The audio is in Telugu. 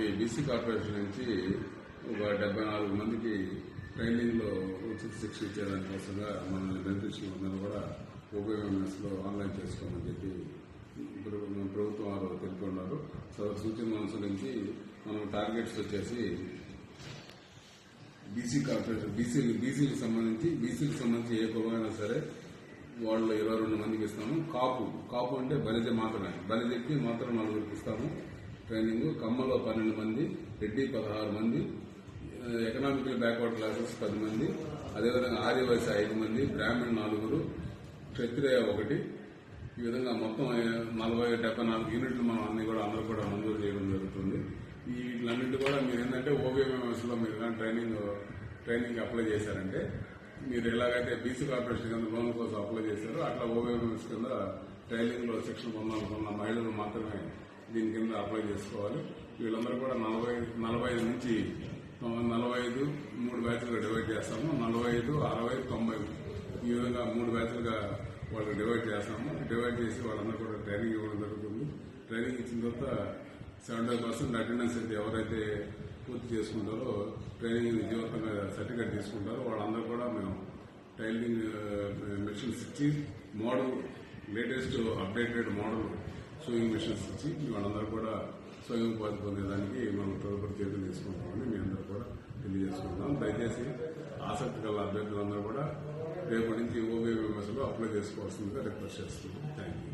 మనకి బీసీ కార్పొరేషన్ నుంచి ఒక డెబ్బై నాలుగు మందికి ట్రైనింగ్లో ఉచిత శిక్షణ ఇచ్చేదానికోసంగా మనల్ని బెనిఫిషియల్ అందరూ కూడా ఓపీఎంఎస్లో ఆన్లైన్ చేసుకోమని చెప్పి ప్రభుత్వం వారు తెలుపుకున్నారు సో సూచన అనుసరించి మనం టార్గెట్స్ వచ్చేసి బీసీ కార్పొరేషన్ బీసీ బీసీకి సంబంధించి బీసీకి సంబంధించి ఏ కులమైనా సరే వాళ్ళు ఇరవై రెండు మందికి ఇస్తాము. కాపు కాపు అంటే బలిజ మాత్రమే. బలిజకి మాత్రం నలుగురికి ఇస్తాము. ట్రైనింగ్ కమ్మలో పన్నెండు మంది రెడ్డి పదహారు మంది ఎకనామికల్ బ్యాక్వర్డ్ క్లాసెస్ పది మంది అదేవిధంగా ఆర్యవైశ్య ఐదు మంది బ్రాహ్మణ్ నాలుగురు క్షత్రియ ఒకటి. ఈ విధంగా మొత్తం నలభై డెబ్బై నాలుగు యూనిట్లు మనం అన్ని కూడా అందరూ కూడా మంజూరు చేయడం జరుగుతుంది. ఈ వీటిలన్నింటి కూడా మీరు ఏంటంటే ఓబీఎంఎస్లో మీరు కానీ ట్రైనింగ్ ట్రైనింగ్ అప్లై చేశారంటే మీరు ఎలాగైతే బీసీ కార్పొరేషన్ కింద లోన్ కోసం అప్లై చేశారో అట్లా ఓబీఎంఎస్ కింద ట్రైనింగ్లో శిక్షణ పొందాలనుకున్న మహిళలు మాత్రమే దీని కింద అప్లై చేసుకోవాలి. వీళ్ళందరూ కూడా నలభై నలభై ఐదు నుంచి నలభై ఐదు మూడు బ్యాచ్లుగా డివైడ్ చేస్తాము. నలభై ఐదు అరవై తొంభై ఈ విధంగా మూడు బ్యాచ్లుగా వాళ్ళకి డివైడ్ చేస్తాము. డివైడ్ చేసి వాళ్ళందరూ కూడా ట్రైనింగ్ ఇవ్వడం జరుగుతుంది. ట్రైనింగ్ ఇచ్చిన తర్వాత సెవెంటీ పర్సెంట్ అటెండెన్స్ అయితే ఎవరైతే పూర్తి చేసుకుంటారో ట్రైనింగ్ జీవితంగా సర్టిఫికేట్ తీసుకుంటారో వాళ్ళందరూ కూడా మేము టైలింగ్ మెషిన్స్ ఇచ్చి model latest updated model sewing machines ఇచ్చి వాళ్ళందరూ కూడా స్వయం ఉపాధి పొందేదానికి మనం తదుపరి చర్యలు తీసుకుంటామని మీ అందరూ కూడా తెలియజేసుకుంటాం దయచేసి ఆసక్తి గల అభ్యర్థులందరూ కూడా రేపటి నుంచి ఓబీఎంఎస్లో అప్లై చేసుకోవాల్సిందిగా రిక్వెస్ట్ చేస్తున్నాం. Thank you.